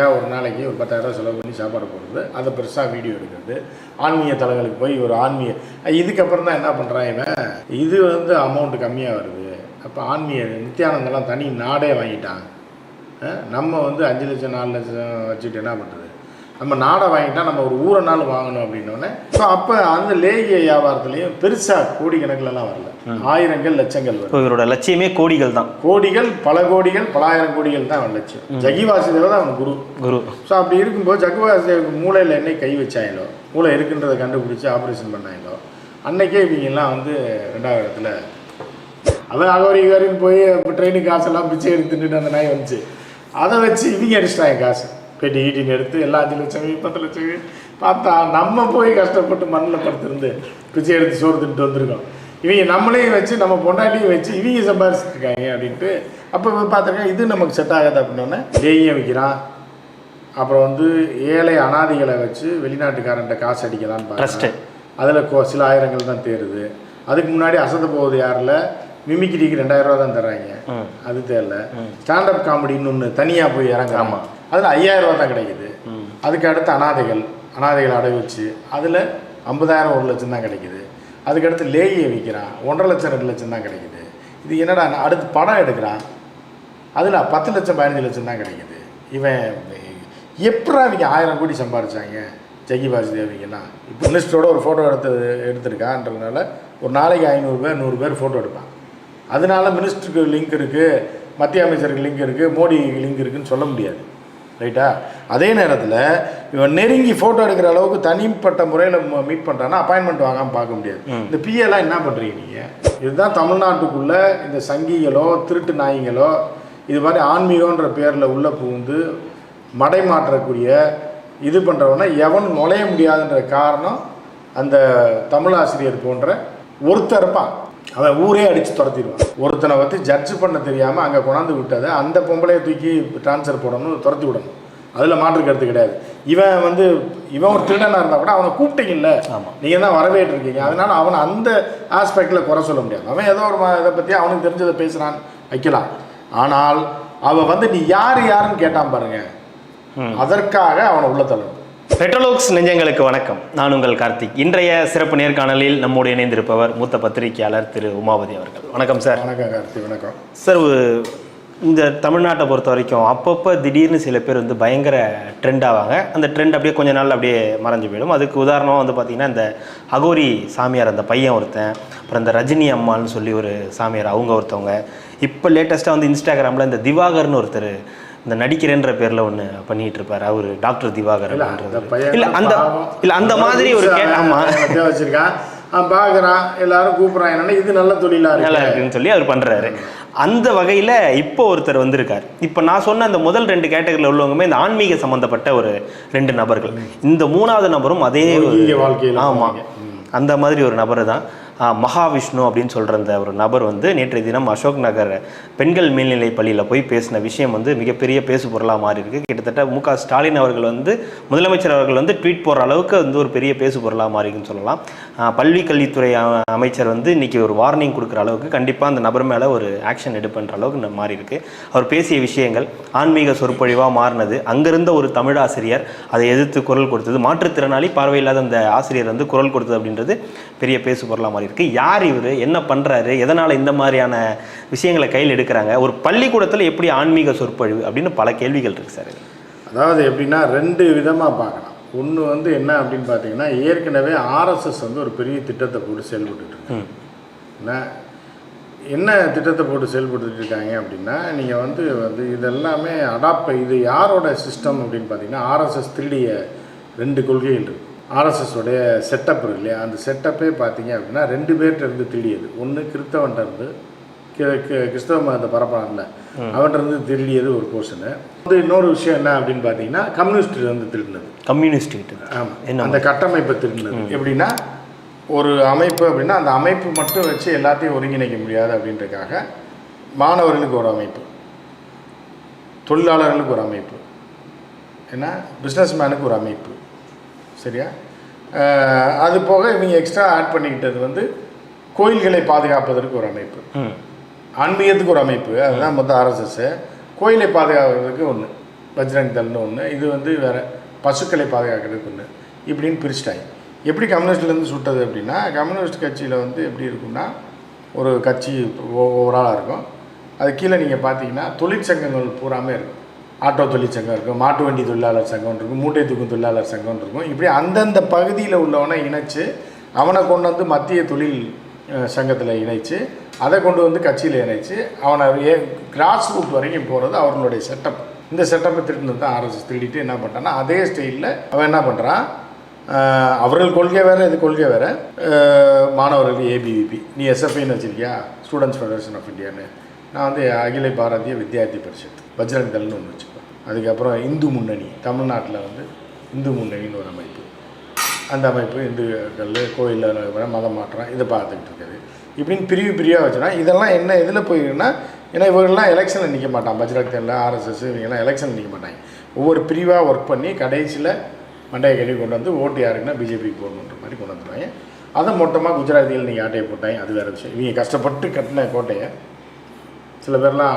ஏன் ஒரு நாளைக்கு ஒரு பத்தாயிரம் செலவு பண்ணி சாப்பாடு போடுறது? அதை பெருசாக வீடியோ எடுக்கிறது. ஆன்மீக தலங்களுக்கு போய் ஒரு ஆன்மீக இதுக்கப்புறம் தான் என்ன பண்ணுறான் இவன்? இது வந்து அமௌண்ட்டு கம்மியாக வருது. அப்போ ஆன்மீக நித்தியானந்தெல்லாம் தனி நாடே வாங்கிட்டான். நம்ம வந்து அஞ்சு லட்சம் நாலு லட்சம் வச்சுட்டு என்ன பண்ணுறது நம்ம நாடை வாங்கிட்டால் நம்ம ஒரு ஊரை நாள் வாங்கணும் அப்படின்னோடனே ஸோ அப்போ அந்த லேகிய வியாபாரத்துலேயும் பெருசாக கோடிக்கணக்கிலலாம் வரல. ஆயிரங்கள் லட்சங்கள் இவரோட லட்சியமே கோடிகள் தான். கோடிகள் பல கோடிகள் பலாயிரம் கோடிகள் தான் அவன் லட்சியம். ஜகிவாசுதேவ தான் அவன் குரு. குரு. ஸோ அப்படி இருக்கும்போது ஜகுவாசுதேவுக்கு மூளையில் என்ன கை வச்சாங்களோ மூளை இருக்குன்றதை கண்டுபிடிச்சி ஆப்ரேஷன் பண்ணாங்களோ அன்னைக்கே இவங்கெல்லாம் வந்து ரெண்டாவது இடத்துல அவன் அகவரி இகவரின்னு போய் ட்ரெயினுக்கு காசெல்லாம் பிச்சை எடுத்துட்டு அந்த நாய் வந்துச்சு. அதை வச்சு இவங்க அடிச்சிட்டாங்க காசு. பெட்டி ஈட்டின்னு எடுத்து எல்லா அஞ்சு லட்சம் பத்து லட்சம் பார்த்தா நம்ம போய் கஷ்டப்பட்டு மண்ணில் படுத்திருந்து பிச்சை எடுத்து சோறு தின்ட்டு வந்திருக்கோம். இவங்க நம்மளையும் வச்சு நம்ம பொண்டாட்டியும் வச்சு இவங்க சம்பாரிச்சிருக்காங்க அப்படின்ட்டு அப்போ பார்த்துருக்கேன் இது நமக்கு செட் ஆகாது அப்படின்னோடனே டெய்யும் விற்கிறான் அப்புறம் வந்து ஏழை அனாதைகளை வச்சு வெளிநாட்டுக்காரன்ட்ட காசு அடிக்கலான்னு. பார்க்குறேன். அதில் கொ சில ஆயிரங்கள் தான் தேருது. அதுக்கு முன்னாடி அசத்த போகுது யாரில்? மிமிக்ரிக்கு ரெண்டாயிரம் ரூபா தான் தர்றாங்க. அது தெரியல ஸ்டாண்டப் காமெடின்னு ஒன்று தனியாக போய் இறங்குறாமா அதில் ஐயாயிரம் ரூபா தான் கிடைக்குது. அதுக்கு அடுத்து அனாதைகள் அனாதைகள் அடை வச்சு அதில் ஐம்பதாயிரம் ஒரு லட்சம் தான் கிடைக்குது. அதுக்கடுத்து லேயை விற்கிறான். ஒன்றரை லட்சம் ரெண்டு லட்சம் தான் கிடைக்குது. இது என்னடா அடுத்து படம் எடுக்கிறான். அதில் பத்து லட்சம் பதினஞ்சு லட்சம் தான் கிடைக்குது. இவன் எப்படா இவங்க ஆயிரம் கோடி சம்பாரிச்சாங்க? ஜெகி வாசுதேவிங்கெல்லாம் இப்போ மினிஸ்டரோட ஒரு ஃபோட்டோ எடுத்து எடுத்திருக்கான்றதுனால ஒரு நாளைக்கு ஐநூறு பேர் நூறு பேர் ஃபோட்டோ எடுப்பான். அதனால மினிஸ்டருக்கு லிங்க் இருக்குது மத்திய அமைச்சருக்கு லிங்க் இருக்குது மோடிக்கு லிங்க் இருக்குதுன்னு சொல்ல முடியாது. ரைட்டா அதே நேரத்தில் இவன் நெருங்கி ஃபோட்டோ எடுக்கிற அளவுக்கு தனிப்பட்ட முறையில் மீட் பண்ணுறான்னா அப்பாயின்மெண்ட் வாங்காமல் பார்க்க முடியாது. இந்த பிஏலாம் என்ன பண்ணுறீங்க நீங்கள் இதுதான் தமிழ்நாட்டுக்குள்ளே இந்த சங்கிகளோ திருட்டு நாய்களோ இது மாதிரி ஆன்மீகன்ற பேரில் உள்ளே புகுந்து மடை மாற்றக்கூடிய இது பண்ணுறவனா எவன் நுழைய முடியாதுன்ற காரணம் அந்த தமிழாசிரியர் போன்ற ஒருத்தர் இருப்பான். அவன் ஊரே அடித்து துரத்திடுவான். ஒருத்தனை வந்து ஜட்ஜ் பண்ண தெரியாமல் அங்கே கொண்டாந்து விட்டதை அந்த பொம்பளையை தூக்கி ட்ரான்ஸ்ஃபர் போடணும் துரத்தி விடணும். அதில் மாற்று கருத்து கிடையாது. இவன் வந்து இவன் ஒரு திருடனாக இருந்தால் கூட அவனை கூப்பிட்டீங்கல்ல. ஆமா. நீங்கள் தான் வரவேற்றிருக்கீங்க. அதனால அவனை அந்த ஆஸ்பெக்டில் குறை சொல்ல முடியாது. அவன் ஏதோ ஒரு இதை பற்றி அவனுக்கு தெரிஞ்சதை பேசுகிறான் வைக்கலாம். ஆனால் அவன் வந்து நீ யார் யாருன்னு கேட்டான் பாருங்க. அதற்காக அவனை உள்ள தள்ளணும். பெட்ரோலோக்ஸ் நெஞ்சங்களுக்கு வணக்கம். நான் உங்கள் கார்த்திக். இன்றைய சிறப்பு நேர்காணலில் நம்மோடு இணைந்திருப்பவர் மூத்த பத்திரிகையாளர் திரு உமாபதி அவர்கள். வணக்கம் சார். வணக்கம் கார்த்தி வணக்கம். சார் இந்த தமிழ்நாட்டை பொறுத்த வரைக்கும் அப்பப்போ திடீர்னு சில பேர் வந்து பயங்கர ட்ரெண்ட் ஆவாங்க. அந்த ட்ரெண்ட் அப்படியே கொஞ்ச நாள் அப்படியே மறைஞ்சு போயிடும். அதுக்கு உதாரணமாக வந்து பார்த்திங்கன்னா இந்த அகோரி சாமியார் அந்த பையன் ஒருத்தன் அப்புறம் இந்த ரஜினி அம்மான்னு சொல்லி ஒரு சாமியார் அவங்க ஒருத்தவங்க. இப்போ லேட்டஸ்ட்டாக வந்து இன்ஸ்டாகிராமில் இந்த திவாகர்னு ஒருத்தர் இந்த நடிக்கிறேன்ற பேரில் ஒன்று பண்ணிட்டு இருப்பார். அவர் டாக்டர் திவாகர் இல்ல அந்த இல்லை அந்த மாதிரி ஒரு ஆமாம் வச்சிருக்கான். பார்க்குறான் எல்லாரும் கூப்பிட்றான் என்னன்னா இது நல்ல தொழிலா நல்லா இருக்கு இருக்குன்னு சொல்லி அவர் பண்றாரு. அந்த வகையில இப்போ ஒருத்தர் வந்திருக்கார். இப்போ நான் சொன்ன அந்த முதல் ரெண்டு கேட்டகரியில் உள்ளவங்களுமே இந்த ஆன்மீக சம்பந்தப்பட்ட ஒரு ரெண்டு நபர்கள். இந்த மூணாவது நபரும் அதே வாழ்க்கையில. ஆமா. போவாங்க. அந்த மாதிரி ஒரு நபர் தான் மகாவிஷ்ணு அப்படின்னு சொல்கிற அந்த ஒரு நபர் வந்து நேற்றைய தினம் அசோக் நகர் பெண்கள் மேல்நிலை பள்ளியில் போய் பேசின விஷயம் வந்து மிகப்பெரிய பேசு பொருளாக மாறி இருக்குது கிட்டத்தட்ட மு க ஸ்டாலின் அவர்கள் வந்து முதலமைச்சர் அவர்கள் வந்து ட்வீட் போடுற அளவுக்கு வந்து ஒரு பெரிய பேசு பொருளாக மாறி இருக்குன்னு சொல்லலாம் பள்ளி கல்வித்துறை அமைச்சர் வந்து இன்றைக்கி ஒரு வார்னிங் கொடுக்குற அளவுக்கு கண்டிப்பாக அந்த நபர் மேலே ஒரு ஆக்ஷன் எடுப்புன்ற அளவுக்கு மாறி இருக்கு அவர் பேசிய விஷயங்கள் ஆன்மீக சொற்பொழிவாக மாறினது அங்கிருந்த ஒரு தமிழாசிரியர் அதை எதிர்த்து குரல் கொடுத்தது மாற்றுத்திறனாளி பார்வையில்லாத அந்த ஆசிரியர் வந்து குரல் கொடுத்தது அப்படின்றது பெரிய பேசு பொருளாக மாறி இருக்கு. யார் இவர்? என்ன பண்ணுறாரு எதனால் இந்த மாதிரியான விஷயங்களை கையில் எடுக்கிறாங்க? ஒரு பள்ளிக்கூடத்தில் எப்படி ஆன்மீக சொற்பொழிவு அப்படின்னு பல கேள்விகள் இருக்கு சார். அதாவது எப்படின்னா ரெண்டு விதமாக பார்க்கலாம். ஒன்று வந்து என்ன அப்படின்னு பார்த்தீங்கன்னா ஏற்கனவே ஆர்எஸ்எஸ் வந்து ஒரு பெரிய திட்டத்தை போட்டு ம். என்ன என்ன திட்டத்தை போட்டு செயல்படுத்திட்டு இருக்காங்க அப்படின்னா நீங்கள் வந்து வந்து இதெல்லாமே அடாப்ட் இது யாரோட சிஸ்டம் அப்படின்னு பார்த்தீங்கன்னா ஆர்எஸ்எஸ் திருடிய ரெண்டு கொள்கைகள் இருக்கு. ஆர்எஸ்எஸ் உடைய செட்டப் இருக்கு இல்லையா? அந்த செட்டப்பே பார்த்தீங்க அப்படின்னா ரெண்டு பேர்கிட்ட இருந்து திருடியது ஒன்று கிறிஸ்தவன்ட்ட இருந்து கிறிஸ்தவ மதத்தை பரப்புறான்ல அவன்கிட்ட இருந்து திருடியது ஒரு போர்ஷனு வந்து இன்னொரு விஷயம் என்ன அப்படின்னு பார்த்தீங்கன்னா கம்யூனிஸ்ட் இருந்து திருடினது. கம்யூனிஸ்ட் ஆமாம் அந்த கட்டமைப்பை திருடினது. எப்படின்னா ஒரு அமைப்பு அப்படின்னா அந்த அமைப்பு மட்டும் வச்சு எல்லாத்தையும் ஒருங்கிணைக்க முடியாது அப்படின்றதுக்காக மாணவர்களுக்கு ஒரு அமைப்பு தொழிலாளர்களுக்கு ஒரு அமைப்பு ஏன்னா பிஸ்னஸ்மேனுக்கு ஒரு அமைப்பு. சரியா? அது போக இவங்க எக்ஸ்ட்ரா ஆட் பண்ணிக்கிட்டது வந்து கோயில்களை பாதுகாப்பதற்கு ஒரு அமைப்பு. ஆன்மீகத்துக்கு ஒரு அமைப்பு. அதுதான் மொத்தம் ஆர்எஸ்எஸ் கோயிலை பாதுகாக்கிறதுக்கு ஒன்று பஜ்ரங் தள்னு ஒன்று இது வந்து வேறு பசுக்களை பாதுகாக்கிறதுக்கு ஒன்று இப்படின்னு பிரிச்சிட்டாங்க. எப்படி கம்யூனிஸ்ட்லேருந்து சுட்டது அப்படின்னா கம்யூனிஸ்ட் கட்சியில் வந்து எப்படி இருக்குன்னா ஒரு கட்சி ஓவராலாக இருக்கும். அது கீழே நீங்கள் பார்த்தீங்கன்னா தொழிற்சங்கங்கள் பூராமே இருக்கும். ஆட்டோ தொழிற்சங்கம் இருக்கும் மாட்டு வண்டி தொழிலாளர் சங்கம் இருக்கும் மூட்டை தூக்கும் தொழிலாளர் சங்கம் இருக்கும். இப்படி அந்தந்த பகுதியில் உள்ளவனை இணைச்சு அவனை கொண்டு வந்து மத்திய தொழில் சங்கத்தில் இணைச்சு அதை கொண்டு வந்து கட்சியில் இணைச்சு அவனை ஏ கிராஸ் ரூட் வரைக்கும் போகிறது அவர்களுடைய செட்டப் இந்த செட்டப்பை திருட்டு தான் ஆர்எஸ்எஸ் திருடிட்டு என்ன பண்ணுறான்னா அதே ஸ்டைலில் அவன் என்ன பண்ணுறான் அவர்கள் கொள்கை வேறு இது கொள்கை வேறு. மாணவர்கள் ஏபிவிபி நீ எஸ்எஃப்ஐன்னு வச்சுருக்கியா? ஸ்டூடெண்ட்ஸ் ஃபெடரேஷன் ஆஃப் இந்தியான்னு நான் வந்து அகில பாரதிய வித்யார்த்தி பரிஷத் பஜ்ரங்கள்னு ஒன்று வச்சுப்போம். அதுக்கப்புறம் இந்து முன்னணி தமிழ்நாட்டில் வந்து இந்து முன்னணின்னு ஒரு அமைப்பு. அந்த அமைப்பு இந்துக்கள் கோயிலில் மதம் மாற்றம் இதை பார்த்துக்கிட்டு இருக்குது. இப்படின்னு பிரிவு பிரிவாக வச்சுனா இதெல்லாம் என்ன இதில் போயிருக்குன்னா ஏன்னா இவர்கள்லாம் எலெக்ஷனில் நிற்க மாட்டான் பஜ்ரங் தள் ஆர்எஸ்எஸ் இவங்கெல்லாம் எலெக்ஷனில் நிற்க மாட்டாங்க. ஒவ்வொரு பிரிவாக ஒர்க் பண்ணி கடைசியில் மண்டையை கழுவி கொண்டு வந்து ஓட்டு யாருக்குன்னா பிஜேபிக்கு போடணுன்ற மாதிரி கொண்டு வந்துடுவாங்க அதை மொத்தமாக குஜராத்தியில் நீங்கள் ஆட்டையை போட்டாங்க. அது வேறு விஷயம். இவங்க கஷ்டப்பட்டு கட்டின கோட்டையை சில பேர்லாம்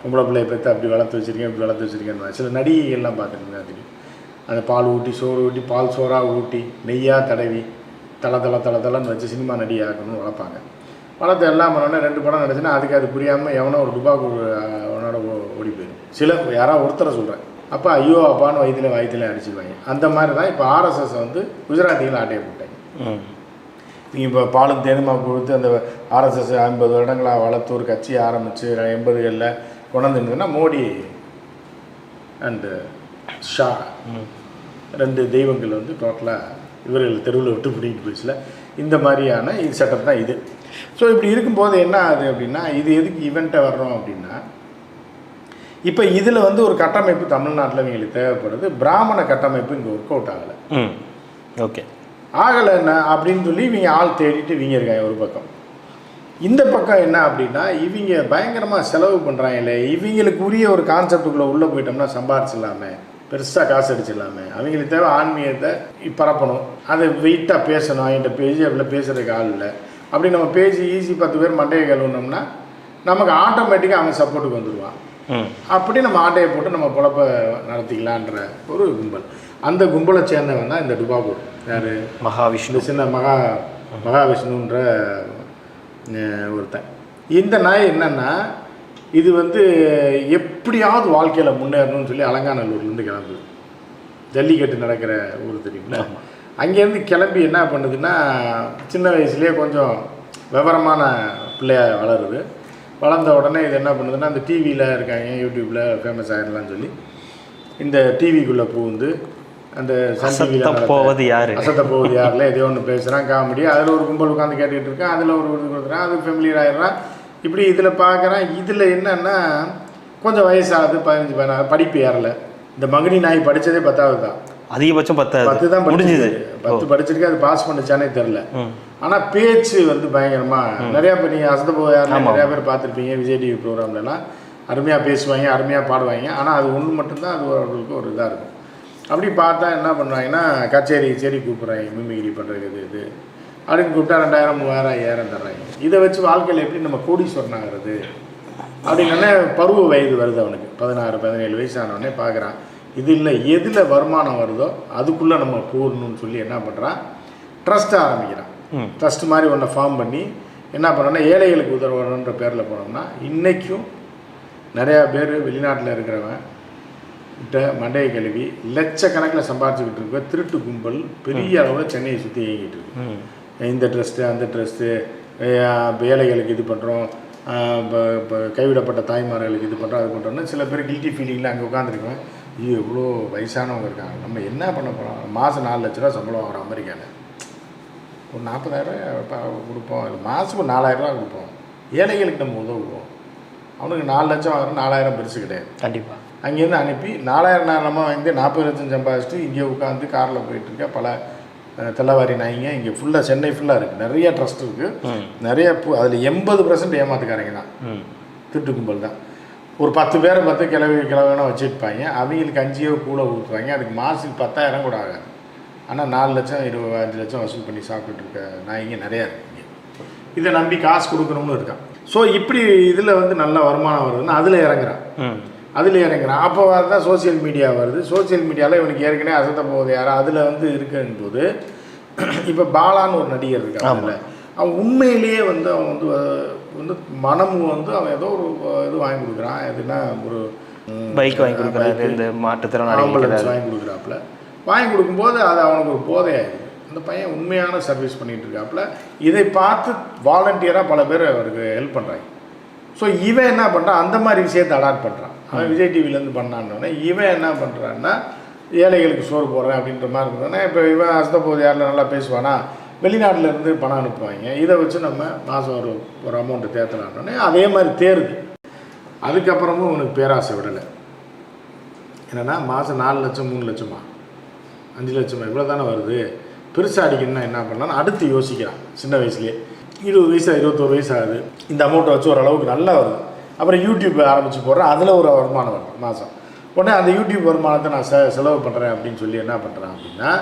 பொம்பளை பிள்ளைய பெற்று அப்படி வளர்த்து வச்சிருக்கேன் இப்படி வளர்த்து வச்சிருக்கேன்னு சில நடிகைகள்லாம் பார்த்துருக்கீங்க தெரியும் அந்த பால் ஊட்டி சோறு ஊட்டி பால் சோறாக ஊட்டி நெய்யாக தடவி தல தல தல தலன்னு வச்சு சினிமா நடி ஆக்கணும்னு வளர்ப்பாங்க. வளர்த்து எல்லாம் பண்ணோடனே ரெண்டு படம் நடிச்சுன்னா அதுக்கு அது புரியாமல் எவனோ ஒரு டுபாக்கு அவனோட ஓ- ஓடி போயிடும். சில யாராவது ஒருத்தரை சொல்கிறேன் அப்போ ஐயோ அப்பான்னு வயிற்றுல வயிற்றுல அடிச்சுடுவாங்க அந்த மாதிரி தான் இப்போ ஆர்எஸ்எஸ் வந்து குஜராத்திகள் ஆட்டையை போட்டாங்க. நீங்கள் இப்போ பாலும் தேனுமா கொடுத்து அந்த ஆர்எஸ்எஸ் ஐம்பது வருடங்களாக வளர்த்து ஒரு கட்சி ஆரம்பித்து எண்பதுகளில் கொண்டாந்துருந்ததுன்னா மோடி அண்டு ஷா ரெண்டு தெய்வங்கள் வந்து டோட்டலாக இவர்கள் தெருவில் விட்டு பிடிக்கிட்டு போச்சுல இந்த மாதிரியான இது செட்டப் தான் இது. ஸோ இப்படி இருக்கும்போது என்ன ஆகுது அப்படின்னா இது எதுக்கு ஈவெண்ட்டை வர்றோம் அப்படின்னா இப்போ இதில் வந்து ஒரு கட்டமைப்பு தமிழ்நாட்டில் இவங்களுக்கு தேவைப்படுது. பிராமண கட்டமைப்பு இங்கே ஒர்க் அவுட் ஆகலை. ஓகே. ஆகலை என்ன? அப்படின்னு சொல்லி இவங்க ஆள் தேடிட்டு இவங்க இருக்காங்க ஒரு பக்கம். இந்த பக்கம் என்ன அப்படின்னா இவங்க பயங்கரமாக செலவு பண்ணுறாங்களே இவங்களுக்கு உரிய ஒரு கான்செப்டுக்குள்ளே உள்ளே போயிட்டோம்னா சம்பாரிச்சிடலாமே. பெருசாக காசு அடிச்சிடலாமே. அவங்களுக்கு தேவை ஆன்மீகத்தை பரப்பணும். அதை வெயிட்டாக பேசணும். அவங்கள்ட்ட பேசி அப்படில் பேசுகிறதுக்கு ஆள் இல்லை. அப்படி நம்ம பேசி ஈஸி பத்து பேர் மண்டையை கழுவுனோம்னா நமக்கு ஆட்டோமேட்டிக்காக அவன் சப்போர்ட்டுக்கு வந்துடுவான் அப்படி நம்ம ஆட்டையை போட்டு நம்ம பொழப்ப நடத்திக்கலான்ற ஒரு கும்பல். அந்த கும்பலை சேர்ந்தவன் தான் இந்த டுபாகூர். யார்? மகாவிஷ்ணு. சின்ன மகா மகாவிஷ்ணுன்ற ஒருத்தன். இந்த நாய் என்னன்னா இது வந்து எப்படியாவது வாழ்க்கையில் முன்னேறணும்னு சொல்லி அலங்காநல்லூர்லேருந்து கிளம்புது. ஜல்லிக்கட்டு நடக்கிற ஊர் தெரியுங்களா அங்கேருந்து கிளம்பி என்ன பண்ணுதுன்னா சின்ன வயசுலேயே கொஞ்சம் விவரமான பிள்ளையா வளருது. வளர்ந்த உடனே இது என்ன பண்ணுதுன்னா அந்த டிவியில் இருக்காங்க யூடியூப்பில் ஃபேமஸ் ஆகிடலாம்னு சொல்லி இந்த டிவிக்குள்ளே புகுந்து அந்த அசத்த போவது போவது யாரு? அசத்த போகுது யாரில்? எதையோ ஒன்று பேசுகிறான் காமெடி அதில் ஒரு கும்பல் உட்காந்து கேட்டுக்கிட்டு இருக்கான் அதில் ஒரு இது கொடுக்குறான் அது ஃபெமிலியர் ஆயிடுறான். இப்படி இதில் பார்க்குறான் இதில் என்னன்னா கொஞ்சம் வயசாகுது பதினஞ்சு பதினாறு படிப்பு ஏறல. இந்த மகனி நாய் படித்ததே பத்தாவது தான் அதிகபட்சம் பத்து பத்தாது தான் முடிஞ்சுது. பத்து படிச்சிருக்கு அது பாஸ் பண்ணுச்சானே தெரில ஆனால் பேச்சு வந்து பயங்கரமாக நிறையா பேர் நீங்கள் அசத்த போக நிறையா பேர் பார்த்துருப்பீங்க விஜய் டிவி ப்ரோக்ராம்லலாம் அருமையாக பேசுவாங்க அருமையாக பாடுவாங்க. ஆனால் அது ஒன்று மட்டும்தான் அது அவர்களுக்கு ஒரு இதாக இருக்கும். அப்படி பார்த்தா என்ன பண்ணுவாங்கன்னா கச்சேரி கச்சேரி கூப்பிட்றாங்க மிமிகிரி பண்ணுறது இது இது. அப்படின்னு கூப்பிட்டா ரெண்டாயிரம் மூவாயிரம் ஐயாயிரம் தர்றாங்க. இதை வச்சு வாழ்க்கையில் எப்படி நம்ம கோடீஸ்வரன் ஆகிறது? அப்படின்னே பருவ வயது வருது அவனுக்கு. பதினாறு பதினேழு வயசானவனே பார்க்குறான். இது இல்லை எதில் வருமானம் வருதோ அதுக்குள்ளே நம்ம போடணும்னு சொல்லி என்ன பண்ணுறான் ட்ரஸ்ட் ஆரம்பிக்கிறான். ட்ரஸ்ட் மாதிரி ஒன்றை ஃபார்ம் பண்ணி என்ன பண்ணோன்னா ஏழைகளுக்கு உதவணுன்ற பேரில் போனோம்னா இன்றைக்கும் நிறையா பேர் வெளிநாட்டில் இருக்கிறவன் மண்டையை கழுவி லட்சக்கணக்கில் சம்பாரிச்சுக்கிட்டு இருக்க திருட்டு கும்பல் பெரிய அளவில் சென்னையை சுற்றி இயங்கிட்டு இருக்கு. இந்த ட்ரஸ்ட்டு அந்த ட்ரஸ்ட்டு ஏழைகளுக்கு இது பண்ணுறோம் இப்போ கைவிடப்பட்ட தாய்மார்களுக்கு இது பண்ணுறோம் அது பண்ணுறோம்னு சில பேர் கில்ட்டி ஃபீலிங்கில் அங்கே உட்காந்துருக்கோம் ஐயோ எவ்வளோ வயசானவங்க இருக்காங்க நம்ம என்ன பண்ண போகிறோம் மாதம் நாலு லட்ச ரூபா சம்பளம் வரும் அமெரிக்காவில் ஒரு நாற்பதாயிரம் கொடுப்போம் இல்லை மாதத்துக்கு ஒரு நாலாயிரரூவா கொடுப்போம். ஏழைகளுக்கு நம்ம உதவுவோம். அவனுக்கு நாலு லட்சம் வரும் நாலாயிரம் பெருசு கிடையாது. கண்டிப்பா. அங்கேருந்து அனுப்பி நாலாயிரம் நேரமாக வாங்கி நாற்பது லட்சம் சம்பாதிச்சுட்டு இங்கே உட்காந்து காரில் போயிட்டுருக்க பல அஹ், தெல்லவாரி நாய்ங்க. இங்கே ஃபுல்லாக சென்னை ஃபுல்லாக இருக்குது நிறைய ட்ரஸ்ட் இருக்குது நிறைய அதில் எண்பது பர்சன்ட் ஏமாத்துக்காரங்க தான். திட்டு கும்பல் தான். ஒரு பத்து பேரை பத்து கிளவி கிளவினா வச்சுருப்பாங்க. அவங்களுக்கு அஞ்சியோ கூட ஊற்றுவாங்க அதுக்கு மாதத்துக்கு பத்தாயிரம் கூட ஆகாது. ஆனால் நாலு லட்சம் இருபது அஞ்சு லட்சம் வசூல் பண்ணி சாப்பிட்டுட்டு இருக்க நாய்ங்க நிறையா இருக்குங்க இதை நம்பி காசு கொடுக்கணும்னு இருக்கான். ஸோ இப்படி இதில் வந்து நல்ல வருமானம் வருதுன்னா அதில் இறங்குறான். அதில் இறங்குறான். அப்போ தான் சோஷியல் மீடியா வருது. சோஷியல் மீடியாவில் இவனுக்கு ஏற்கனவே அசத்த போகுது யாரோ. அதில் வந்து இருக்குன்னு போது இப்போ பாலான்னு ஒரு நடிகர் இருக்காங்கல்ல அவன் உண்மையிலேயே வந்து அவன் வந்து வந்து மனமும் வந்து அவன் ஏதோ ஒரு இது வாங்கி கொடுக்குறான். எதுனா ஒரு பைக் வாங்கி கொடுக்குறாரு. இந்த ஆம்புலன்ஸ் வாங்கி கொடுக்குறாப்புல. வாங்கி கொடுக்கும்போது அது அவனுக்கு ஒரு போதையாயிடுது. அந்த பையன் உண்மையான சர்வீஸ் பண்ணிட்டு இருக்காப்புல. இதை பார்த்து வாலண்டியராக பல பேர் அவருக்கு ஹெல்ப் பண்ணுறாங்க ஸோ இவன் என்ன பண்ணுறான் அந்த மாதிரி விஷயத்தை அடாப்ட் பண்ணுறான் அவன் விஜய் டிவிலேருந்து பண்ணான்னொடனே இவன் என்ன பண்ணுறான்னா ஏழைகளுக்கு சோறு போடுறேன் அப்படின்ற மாதிரி இருந்தோடனே இப்போ இவன் அஸ்தபோது யாரில் நல்லா பேசுவானா வெளிநாட்டிலேருந்து பணம் அனுப்புவாங்க. இதை வச்சு நம்ம மாதம் ஒரு ஒரு அமௌண்ட்டு தேர்த்தலான்னொடனே அதே மாதிரி தேருது. அதுக்கப்புறமும் உனக்கு பேராசை விடலை. என்னென்னா மாதம் நாலு லட்சம் மூணு லட்சமா? அஞ்சு லட்சமா? இவ்வளோ தானே வருது. பெருசாக அடிக்கணும்னா என்ன பண்ணலாம்னு அடுத்து யோசிக்கிறான். சின்ன வயசுலேயே. இருபது வயசு இருபத்தோரு வயசு ஆகுது. இந்த அமௌண்ட்டை வச்சு ஓரளவுக்கு நல்லா வருது. அப்புறம் யூடியூப் ஆரம்பித்து போடுறேன். அதில் ஒரு வருமானம் வரும். மாதம் உடனே அந்த யூடியூப் வருமானத்தை நான் செ செலவு பண்ணுறேன் அப்படின்னு சொல்லி என்ன பண்ணுறேன் அப்படின்னா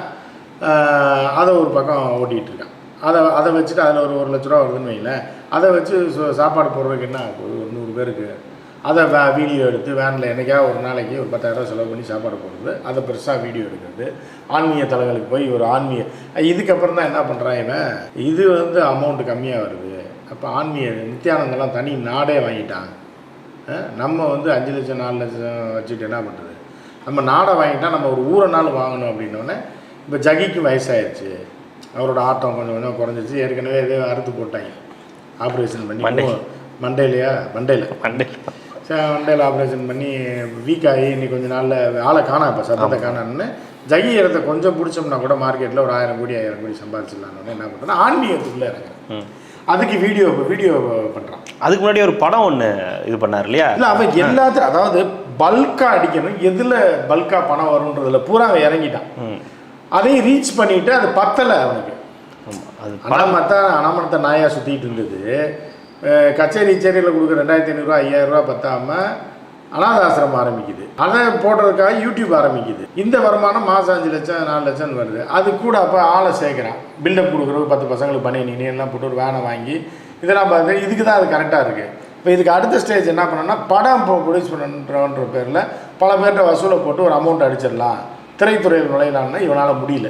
அதை ஒரு பக்கம் ஓட்டிகிட்டு இருக்கான். அதை அதை வச்சுட்டு அதில் ஒரு ஒரு லட்ச ரூபா வருதுன்னு வைங்களேன். அதை வச்சு சு- சாப்பாடு போடுறதுக்கு என்ன ஒரு நூறு பேருக்கு. அதை வே வீடியோ எடுத்து வேனில் என்னைக்கா ஒரு நாளைக்கு ஒரு பத்தாயிரரூவா செலவு பண்ணி சாப்பாடு போடுறது. அதை பெருசாக வீடியோ எடுக்கிறது. ஆன்மீக தலங்களுக்கு போய் ஒரு ஆன்மீக இதுக்கப்புறம் தான் என்ன பண்ணுறான் இவன்? இது வந்து அமௌண்ட்டு கம்மியாக வருது. அப்போ ஆன்மீக நித்தியானந்தெல்லாம் தனி நாடே வாங்கிட்டான். நம்ம வந்து அஞ்சு லட்சம் நாலு லட்சம் வச்சுட்டு என்ன பண்ணுறது நம்ம நாடை வாங்கிட்டா நம்ம ஒரு ஊரை நாள் வாங்கணும் அப்படின்னோடனே இப்போ ஜகிக்கு வயசாயிருச்சு. அவரோட ஆட்டம் கொஞ்சம் கொஞ்சம் குறைஞ்சிருச்சு. ஏற்கனவே எதோ அறுத்து போட்டாங்க. ஆப்ரேஷன் பண்ணி மண்டை. மண்டையிலையா? மண்டையில். மண்டே. மண்டையில் ஆப்ரேஷன் பண்ணி வீக் ஆகி இன்னைக்கு கொஞ்ச நாளில் ஆளை காணா இப்போ சத்தத்தை காணான்னு ஜகி இடத்த கொஞ்சம் பிடிச்சோம்னா கூட மார்க்கெட்டில் ஒரு ஆயிரம் கோடி ஆயிரம் கோடி சம்பாதிச்சிடலான்னு என்ன பண்ணுறேன்னா ஆன்மீகத்துக்குள்ளே இறங்குறேன் அதுக்கு வீடியோ வீடியோ பண்ணுறான் அதுக்கு முன்னாடி ஒரு படம் ஒன்று இது பண்ணார் இல்லையா? இல்லை அவன் எல்லாத்தையும் அதாவது பல்காக அடிக்கணும் எதில் பல்காக பணம் வரும்ன்றதுல பூரா அவன் இறங்கிட்டான். அதையும் ரீச் பண்ணிட்டு அது பத்தலை அவனுக்கு. அது அனாமத்தா அனாமத்த நாயாக சுற்றிட்டு இருந்தது. கச்சேரி சேரியில் கொடுக்குற ரெண்டாயிரத்தி ஐநூறுரூவா ஐயாயிரரூவா பத்தாம அனாதாசிரமம் ஆரம்பிக்குது. அதை போடுறதுக்காக யூடியூப் ஆரம்பிக்குது. இந்த வருமானம் மாதம் அஞ்சு லட்சம் நாலு லட்சம் வருது. அது கூட அப்போ ஆளை சேர்க்குறான். பில்டப் கொடுக்குறதுக்கு பத்து பசங்களுக்கு பண்ணி நீ எல்லாம் போட்டு ஒரு வேனை வாங்கி இதெல்லாம் பார்த்து இதுக்கு தான் அது கரெக்டாக இருக்குது இப்போ இதுக்கு அடுத்த ஸ்டேஜ் என்ன பண்ணணும்னா படம் இப்போ ப்ரொடியூஸ் பண்ணுறன்ற பேரில் பல பேர்கிட்ட வசூலை போட்டு ஒரு அமௌண்ட் அடிச்சிடலாம். திரைத்துறையில் நுழையலாம்னா இவனால் முடியல.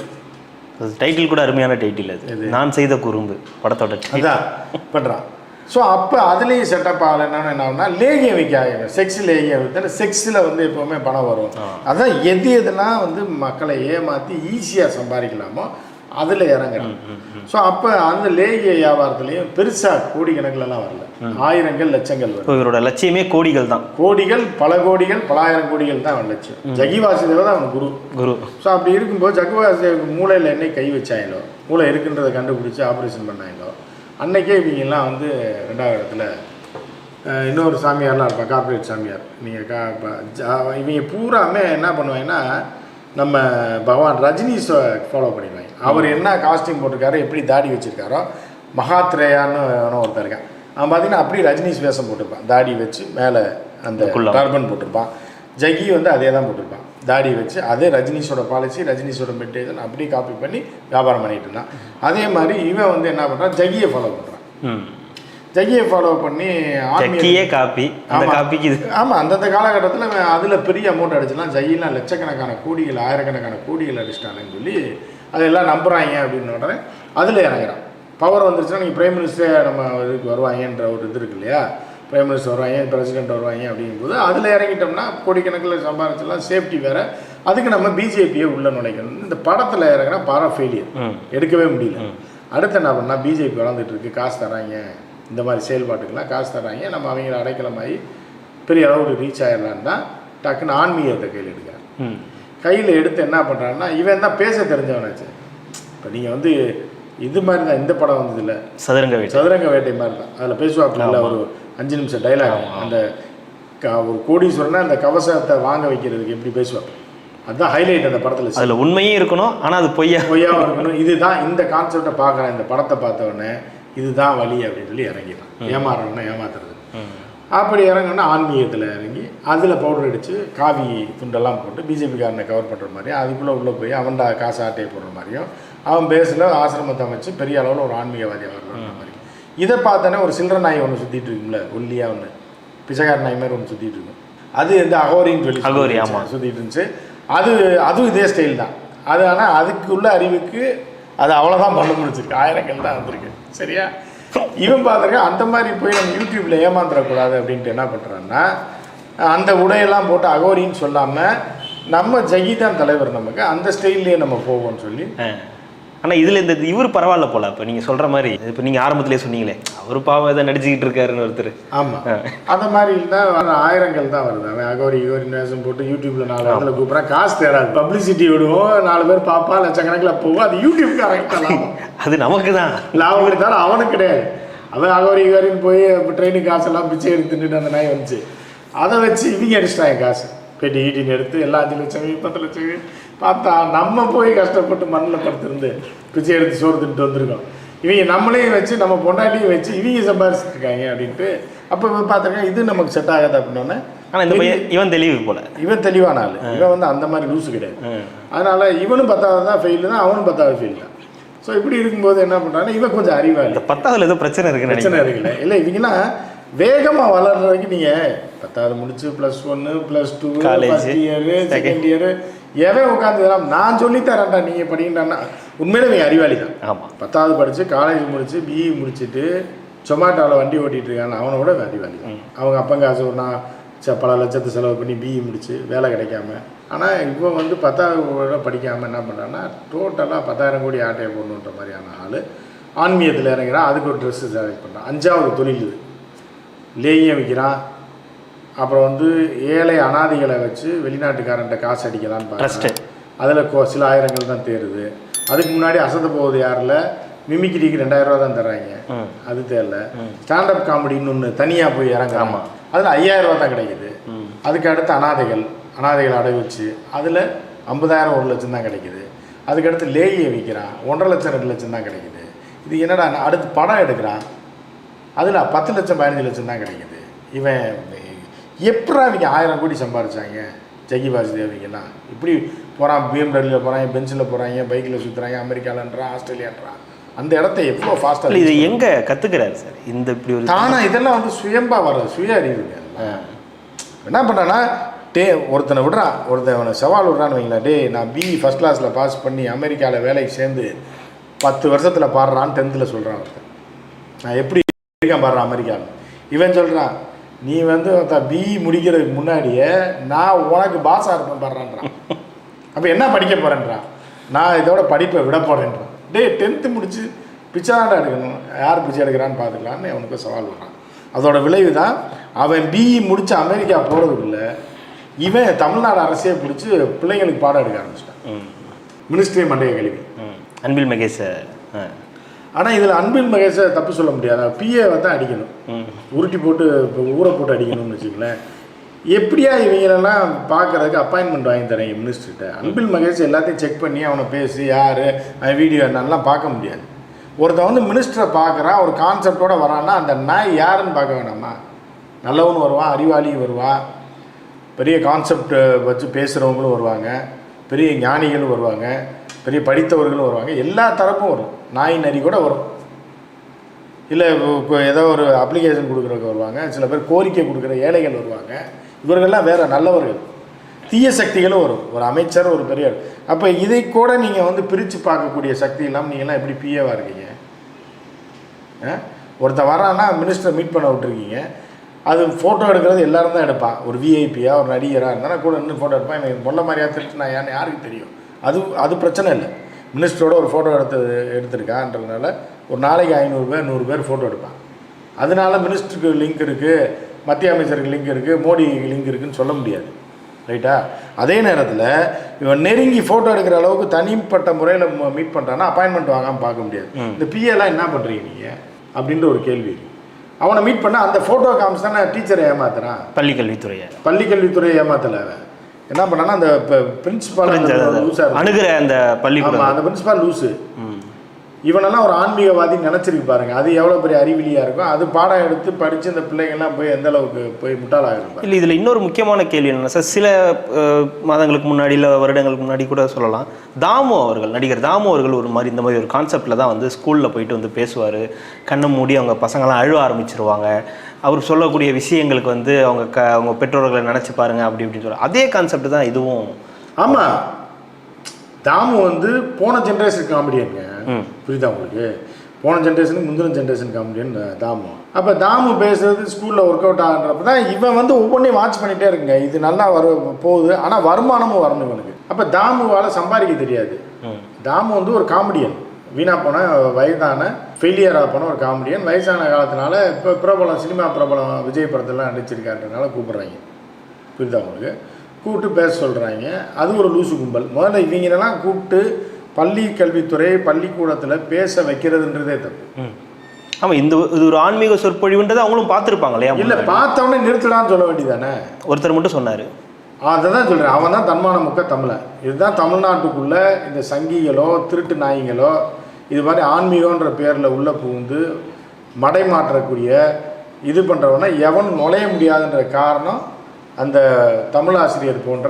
டைட்டில் கூட அருமையான டைட்டில் அது. நான் செய்த குறும்பு படத்தோட. அதான் பண்ணுறான் ஸோ அப்போ அதுலேயும் செட்டப் ஆகலைன்னா என்ன ஆகும்னா லேகியம் வைக்க ஆகிடும் செக்ஸ் லேகியம் வைத்தா செக்ஸில் வந்து எப்போவுமே பணம் வரும். அதான் எது எதெல்லாம் வந்து மக்களை ஏமாற்றி ஈஸியாக சம்பாதிக்கலாமோ அதில் இறங்குறான் ஸோ அப்போ அந்த லேகிய வியாபாரத்துலேயும் பெருசாக கோடிக்கணக்கிலலாம் வரல. ஆயிரங்கள் லட்சங்கள் வரும். இவரோட லட்சியமே கோடிகள் தான். கோடிகள் பல கோடிகள் பலாயிரம் கோடிகள் தான் அவன் லட்சியம். ஜகி வாசுதேவ தான் அவன் குரு. குரு. ஸோ அப்படி இருக்கும்போது ஜகுவாசுதேவுக்கு மூளையில் என்னை கை வச்சாங்களோ மூளை இருக்குன்றதை கண்டுபிடிச்சி ஆப்ரேஷன் பண்ணாங்களோ அன்னைக்கே இவங்கெல்லாம் வந்து ரெண்டாவது இடத்துல இன்னொரு சாமியார்லாம் இருப்பான் கார்ப்பரேட் சாமியார். நீங்கள் கா இவங்க பூராமே என்ன பண்ணுவாங்கன்னா நம்ம பகவான் ரஜினிஸை ஃபாலோ பண்ணிடுவாங்க. அவர் என்ன காஸ்டியூம் போட்டிருக்காரோ எப்படி தாடி வச்சிருக்காரோ மகாத்ரேயான்னு ஒருத்தர் இருக்கான் அவன் பார்த்தீங்கன்னா அப்படியே ரஜினிஸ் வேஷம் போட்டிருப்பான். தாடி வச்சு மேலே அந்த. டர்பன் போட்டிருப்பான். ஜகி வந்து அதே தான் போட்டிருப்பான். தாடி வச்சு அதே ரஜினிஷோட பாலிசி ரஜினிஷோட மெட்டீரியல் அப்படியே காப்பி பண்ணி வியாபாரம் பண்ணிட்டு இருந்தான். அதே மாதிரி இவன் வந்து என்ன பண்ணுறான் ஜகியை ஃபாலோ பண்ணுறான் ம். ஜகியை ஃபாலோ பண்ணி ஜக்கியே காப்பி. காப்பிக்கு ஆமாம் அந்தந்த காலகட்டத்தில் அதில் பெரிய அமௌண்ட் அடிச்சிடலாம் ஜெயிலாம் லட்சக்கணக்கான கோடிகள் ஆயிரக்கணக்கான கோடிகள் அடிச்சிட்டானுன்னு சொல்லி அதெல்லாம் நம்புறாங்க அப்படின்னு உடனே அதில் இறங்குறான். பவர் வந்துருச்சுன்னா நீங்கள் பிரைம் மினிஸ்டரே நம்ம இதுக்கு வருவாங்கன்ற ஒரு இது இருக்கு இல்லையா? பிரைம் மினிஸ்டர் வருவாங்க பிரசிடென்ட் வருவாங்க அப்படிங்கும்போது அதில் இறங்கிட்டோம்னா கோடிக்கணக்கில் சம்பாதிச்சலாம் சேஃப்டி வேறு. அதுக்கு நம்ம பிஜேபியை உள்ள நுழைக்கணும். இந்த படத்தில் இறங்கினா பாரா ஃபெயிலியர் எடுக்கவே முடியல. அடுத்து என்ன பண்ணால் பிஜேபி வளர்ந்துட்டு இருக்கு. காசு தராங்க. இந்த மாதிரி செயல்பாட்டுக்கெல்லாம் காசு தராங்க. நம்ம அவங்கள அடைக்கலமாகி பெரிய அளவுக்கு ரீச் ஆயிடலான்னு தான் டக்குன்னு ஆன்மீகத்தை கையில் எடுக்கிறார். கையில் எடுத்து என்ன பண்ணுறாருன்னா இவன் தான் பேச தெரிஞ்சவனாச்சு. இப்போ நீங்கள் வந்து இது மாதிரி தான் இந்த படம் வந்தது இல்லை சதுரங்க வேட்டை. சதுரங்க வேட்டை மாதிரி தான். அதில் பேசுவாப்புல ஒரு அஞ்சு நிமிஷம் டைலாக் அந்த க- ஒரு கோடீஸ்வரனை அந்த கவசத்தை வாங்க வைக்கிறதுக்கு எப்படி பேசுவாங்க அதுதான் ஹைலைட் அந்த படத்தில். அதுல உண்மையும் இருக்கணும் ஆனா அது பொய்யா? பொய்யாவும் இருக்கணும். இதுதான் இந்த கான்செப்டை பார்க்குறேன். இந்த படத்தை பார்த்த உடனே இதுதான் வழி அப்படின்னு சொல்லி இறங்கிடலாம். ஏமாறணும்னா ஏமாத்துறது. அப்படி இறங்கினா ஆன்மீகத்தில் இறங்கி அதில் பவுடர் அடித்து காவி துண்டெல்லாம் போட்டு பிஜேபிக்காரனை கவர் பண்ணுற மாதிரியும் அதுக்குள்ளே உள்ளே போய் அவன்டா காசு ஆட்டையை போடுற மாதிரியும் அவன் பேஸில் ஆசிரமத்தை அமைச்சு பெரிய அளவில் ஒரு ஆன்மீகவாதியாக வரணுன்ற மாதிரி இதை பார்த்தோன்னே ஒரு சில்லற நாய் ஒன்று சுற்றிட்டு இருக்கும்ல ஒல்லியாக ஒன்று பிச்சைக்கார நாய் மாதிரி ஒன்று சுற்றிட்டு இருக்கும். அது இந்த அகோரின்னு சொல்லி அகோரி, சுத்திட்டு ஆமா. இருந்துச்சு, அது அதுவும் இதே ஸ்டைல் தான். அது ஆனால் அதுக்கு உள்ள அறிவுக்கு அது அவ்வளோதான் பண்ண முடிச்சிருக்கு ஆயிரங்கள் தான் வந்திருக்கு. சரியா? இவன் பார்த்துருக்க அந்த மாதிரி போய் நம்ம யூடியூப்ல ஏமாந்துடக்கூடாது அப்படின்ட்டு என்ன பண்ணுறான்னா அந்த உடையெல்லாம் போட்டு அகோரின்னு சொல்லாமல் நம்ம ஜெகிதான் தலைவர் நமக்கு அந்த ஸ்டைல்லையே நம்ம போவோம்னு சொல்லி ஆனா இதுல இந்த இவர் பரவாயில்ல போல. இப்ப நீங்க சொல்ற மாதிரி இப்ப நீங்க ஆரம்பத்திலே சொன்னீங்களே அவர் பாவம் ஏதோ நடிச்சுக்கிட்டு இருக்காருன்னு ஒருத்தர். ஆமாம் அந்த மாதிரி இருந்தால் ஆயிரங்கள் தான் வருது. அவன் அகோரி இகோரி நேசம் போட்டு யூடியூப்ல நாலு இடத்துல கூப்பிட்றான் காசு தேடாது. பப்ளிசிட்டி விடுவோம் நாலு பேர் பார்ப்பா லட்சக்கணக்கில் போவோம் அது யூடியூப்க்கு கரெக்டாக அது நமக்கு தான். லாபம் கிடைத்தாலும் அவனுக்கு கிடையாது. அவன் அகோரி இகோரின்னு போய் ட்ரெயினுக்கு காசெல்லாம் பிச்சை எடுத்து தின்னுட்டு அந்த நாய் வந்துச்சு. அதை வச்சு இவங்க அடிச்சிட்டாங்க காசு. பெட்டி ஈட்டின்னு எடுத்து எல்லா அஞ்சு லட்சம் பத்து லட்சம் பார்த்தா நம்ம போய் கஷ்டப்பட்டு மண்ணில் படுத்திருந்து பிச்சை எடுத்து சோறு தின்ட்டு வந்திருக்கோம். இவங்க நம்மளையும் வச்சு நம்ம பொண்டாட்டியும் வச்சு இவங்க சம்பாரிச்சிட்டு இருக்காங்க அப்படின்ட்டு அப்போ பார்த்துருக்கேன் இது நமக்கு செட் ஆகாது அப்படின்னோடனே ஆனா இந்த பையன் இவன் தெளிவு போல. இவன் தெளிவான ஆள். இவன் வந்து அந்த மாதிரி லூசு கிடையாது. அதனால இவனும் பத்தாவது தான் ஃபெயில் தான் அவனும் பத்தாவது ஃபெயில் தான். ஸோ இப்படி இருக்கும்போது என்ன பண்ணுறான்னா இவன் கொஞ்சம் அறிவாளி பத்தாவதுல ஏதோ பிரச்சனை இருக்குன்னு பிரச்சனை இருக்குல்ல. இல்லை இவங்கெல்லாம் வேகமாக வளர்றதுக்கு நீங்கள் பத்தாவது முடிச்சு ப்ளஸ் ஒன்று plus two first year second year எவன் உட்காந்து நான் சொல்லி தரேன்டா நீங்கள் படிக்கண்டான்னா உண்மையிலே நீ அறிவாளி தான் நினைக்கிறேன். ஆமா. பத்தாவது படித்து காலேஜ் முடிச்சு பிஇ முடிச்சுட்டு சொமாட்டோவில் வண்டி ஓட்டிட்டு இருக்காங்க அவனை விட அறிவாளி தான். அவங்க அப்பங்க காசு ஒரு நான் பல லட்சத்தை செலவு பண்ணி பிஇ முடிச்சு வேலை கிடைக்காம. ஆனால் இப்போ வந்து பத்தாவது படிக்காமல் என்ன பண்ணுறான்னா டோட்டலாக பத்தாயிரம் கோடி ஆட்டையை போடணுன்ற மாதிரியான ஆள். ஆன்மீகத்தில் இறங்குறான். அதுக்கு ஒரு ட்ரெஸ்ஸு செலக்ட் பண்ணுறான் அஞ்சாவது தொழில் இது. லேகியம் விற்கிறான் அப்புறம் வந்து ஏழை அனாதைகளை வச்சு வெளிநாட்டுக்காரன்ட்ட காசு அடிக்கலான்னு. பார்க்குறேன். அதில் கொ சில ஆயிரங்கள் தான் தேருது. அதுக்கு முன்னாடி அசத்த போகுது யாரில்? மிமிக்ரிக்கு ரெண்டாயிரம் ரூபா தான் தர்றாங்க. அது தெரியல ஸ்டாண்டப் காமெடின்னு ஒன்று தனியாக போய் இறங்குறாமா அதில் ஐயாயிரம் ரூபா தான் கிடைக்குது. அதுக்கு அடுத்து அனாதைகள் அனாதைகள் அடை வச்சு அதில் ஐம்பதாயிரம் ஒரு லட்சம் தான் கிடைக்குது. அதுக்கடுத்து லேகியை விற்கிறான் ஒன்றரை லட்சம் ரெண்டு லட்சம் தான் கிடைக்குது. இது என்னடா அடுத்து படம் எடுக்கிறான். அதில் பத்து லட்சம் பதினஞ்சு லட்சம் தான் கிடைக்குது. இவன் எப்படா இவங்க ஆயிரம் கோடி சம்பாரிச்சாங்க? ஜெகி வாசுதேவிங்கெல்லாம் இப்படி போகிறான் பிஎம்டபிள்யூவில் போகிறாங்க பென்சில் போகிறாங்க பைக்கில் சுற்றுறாங்க அமெரிக்காலன்றான் ஆஸ்திரேலியான்றான் அந்த இடத்த எவ்வளோ ஃபாஸ்ட்டாக இது எங்க கத்துக்கிறாரு சார்? இந்த இப்படி ஒரு தானா இதெல்லாம் வந்து சுயம்பா வர்றது சுய அறிவுங்க. என்ன பண்ணான்னா டே ஒருத்தனை விடுறான் ஒருத்தன் அவனை சவால் விடுறான்னு வைங்களேன் டே நான் பிஇ ஃபஸ்ட் கிளாஸில் பாஸ் பண்ணி அமெரிக்காவில் வேலைக்கு சேர்ந்து பத்து வருஷத்தில் பாடுறான்னு டென்த்தில் சொல்கிறான் ஒருத்தன். நான் எப்படி இருக்கேன் பாடுறான் அமெரிக்காவில் இவன் சொல்கிறான் நீ வந்து பிஇ முடிக்கிறதுக்கு முன்னாடியே நான் உனக்கு பாஸாக இருப்பேன் பாடுறான்றான் அப்போ என்ன படிக்க போகிறேன்றான் நான் இதோட படிப்பை விட போகிறேன்றான் டேய் டென்த்து முடிச்சு பிச்சை தான்டா எடுக்கணும். யார் பிச்சை எடுக்கிறான்னு பார்த்துக்கலான்னு அவனுக்கு சவால் வர்றான் அதோட விளைவு தான் அவன் பிஇ முடிச்சு அமெரிக்கா போகிறதுக்குள்ள இவன் தமிழ்நாடு அரசே பிடிச்சி பிள்ளைங்களுக்கு பாடம் எடுக்க ஆரம்பிச்சிட்டான். ம், மினிஸ்ட்ரி மண்டைய கல்வி ம். அன்பில் மகேஷ். ஆனால் இதில் அன்பில் மகேஷை தப்பு சொல்ல முடியாது. பிஏ தான் அடிக்கணும். ம். உருட்டி போட்டு இப்போ ஊற போட்டு அடிக்கணும்னு வச்சுங்களேன் எப்படியா இவங்களெல்லாம் பார்க்கறதுக்கு அப்பாயின்மெண்ட் வாங்கி தரேன் மினிஸ்டர்கிட்ட அன்பில் மகேஷ் எல்லாத்தையும் செக் பண்ணி அவனை பேசி யார் வீடியோ என்னெல்லாம் பார்க்க முடியாது. ஒருத்தன் வந்து மினிஸ்டரை பார்க்குறான் ஒரு கான்செப்டோட வரான்னா அந்த நாய் யாருன்னு பார்க்க வேணாமா? நல்லவனும் வருவான் அறிவாளியும் வருவான் பெரிய கான்செப்ட் வச்சு பேசுகிறவங்களும் வருவாங்க. பெரிய ஞானிகளும் வருவாங்க. பெரிய படித்தவர்களும் வருவாங்க. எல்லா தரப்பும் வரும். நாய் நரி கூட வரும். இல்லை இப்போ ஏதோ ஒரு அப்ளிகேஷன் கொடுக்குறவங்க வருவாங்க. சில பேர் கோரிக்கை கொடுக்குற ஏழைகள் வருவாங்க. இவர்கள்லாம் வேறு நல்லவர்கள். தீய சக்திகளும் வரும். ஒரு அமைச்சர் ஒரு பெரியவர். அப்போ இதை கூட நீங்கள் வந்து பிரித்து பார்க்கக்கூடிய சக்தி இல்லாமல் நீங்கள்லாம் எப்படி பிஏவாக இருக்கீங்க? ஆ? ஒருத்தன் வரான்னா மினிஸ்டரை மீட் பண்ண விட்டுருக்கீங்க. அது ஃபோட்டோ எடுக்கிறது எல்லோரும் தான் எடுப்பான். ஒரு விஐபியா ஒரு நடிகராக இருந்தால் கூட இன்னும் ஃபோட்டோ எடுப்பான். எனக்கு பொல்ல மாதிரியா திருட்டு நான் யாருன்னு யாருக்கு தெரியும்? அது அது பிரச்சனை இல்லை. மினிஸ்டரோட ஒரு ஃபோட்டோ எடுத்து எடுத்திருக்கான்றதுனால ஒரு நாளைக்கு ஐநூறு பேர் நூறு பேர் ஃபோட்டோ எடுப்பான் அதனால மினிஸ்டருக்கு லிங்க் இருக்குது மத்திய அமைச்சருக்கு லிங்க் இருக்குது மோடி லிங்க் இருக்குன்னு சொல்ல முடியாது. ரைட்டா அதே நேரத்தில் இவன் நெருங்கி ஃபோட்டோ எடுக்கிற அளவுக்கு தனிப்பட்ட முறையில் மீட் பண்ணுறான்னா அப்பாயின்மெண்ட் வாங்காமல் பார்க்க முடியாது. இந்த பிஏலாம் என்ன பண்ணுறீங்க நீங்கள் அப்படின்ற ஒரு கேள்வி. அவனை மீட் பண்ணால் அந்த ஃபோட்டோ காமிச்சு தானே டீச்சரை ஏமாத்துறான். பள்ளி கல்வித்துறையை பள்ளி கல்வித்துறை ஏமாத்தலை அவன். என்ன பண்ணான்னா அந்த பிரின்சிபால் அணுகிற அந்த ஆமாம் அந்த பிரின்சிபால் லூஸு. இவனெல்லாம் ஒரு ஆன்மீகவாதி நினச்சிருக்கு பாருங்க. அது எவ்வளோ பெரிய அறிவிலியாக இருக்கும் அது பாடம் எடுத்து படித்து இந்த பிள்ளைங்கள்லாம் போய் எந்த அளவுக்கு போய் முட்டாளாகிருப்பாங்க இல்லை இதில் இன்னொரு முக்கியமான கேள்வி என்னன்னா சார் சில மாதங்களுக்கு முன்னாடி இல்லை வருடங்களுக்கு முன்னாடி கூட சொல்லலாம். தாமு அவர்கள் நடிகர் தாமு அவர்கள் ஒரு மாதிரி இந்த மாதிரி ஒரு கான்செப்டில் தான் வந்து ஸ்கூலில் போயிட்டு வந்து பேசுவார். கண்ணை மூடி அவங்க பசங்களாம் அழுவ ஆரம்பிச்சிருவாங்க. அவர் சொல்லக்கூடிய விஷயங்களுக்கு வந்து அவங்க க அவங்க பெற்றோர்களை நினச்சி பாருங்க அப்படி இப்படின்னு சொல்ல அதே கான்செப்ட் தான் இதுவும் ஆமாம் தாமு வந்து போன ஜென்ரேஷன் காமெடியனுங்க. புரியுதா உங்களுக்கு? போன ஜென்ரேஷனுக்கு முந்தின ஜென்ரேஷன் காமெடியன் தாமு. அப்போ தாமு பேசுறது ஸ்கூலில் ஒர்க் அவுட் ஆகுன்றப்ப தான் இவன் வந்து ஒவ்வொன்றையும் வாட்ச் பண்ணிகிட்டே இருக்குங்க. இது நல்லா வர போகுது. ஆனால் வருமானமும் வரணும் இவனுக்கு. அப்போ தாமுவால் சம்பாதிக்க தெரியாது. தாமு வந்து ஒரு காமெடியன் வீணா போன வயதான ஃபெயிலியராக போன ஒரு காமெடியன் வயசான காலத்தினால இப்போ பிரபலம் சினிமா பிரபலம் விஜய் படத்தெல்லாம் நடிச்சிருக்காருன்றனால கூப்பிடுறாங்க. புரியுதா உங்களுக்கு? கூப்பிட்டு பேச சொல்கிறாங்க அது ஒரு லூசு கும்பல். முதல்ல இவங்களெல்லாம் கூப்பிட்டு பள்ளி கல்வித்துறை பள்ளிக்கூடத்தில் பேச வைக்கிறதுன்றதே தப்பு. ம். ஆமாம் இந்த இது ஒரு ஆன்மீக சொற்பொழிவுன்றது அவங்களும் பார்த்துருப்பாங்க இல்லையா? இல்லை பார்த்தவொடனே நிறுத்தலான்னு சொல்ல வேண்டியதானே ஒருத்தர் மட்டும் சொன்னார். அதை தான் சொல்கிறேன் அவன் தான் தன்மான முக்க தமிழன் இதுதான் தமிழ்நாட்டுக்குள்ளே இந்த சங்கிகளோ திருட்டு நாய்களோ இது மாதிரி ஆன்மீகன்ற பேரில் உள்ளே புகுந்து மடை மாற்றக்கூடிய இது பண்ணுறவனா எவன் நுழைய முடியாதுன்ற காரணம் அந்த தமிழாசிரியர் போன்ற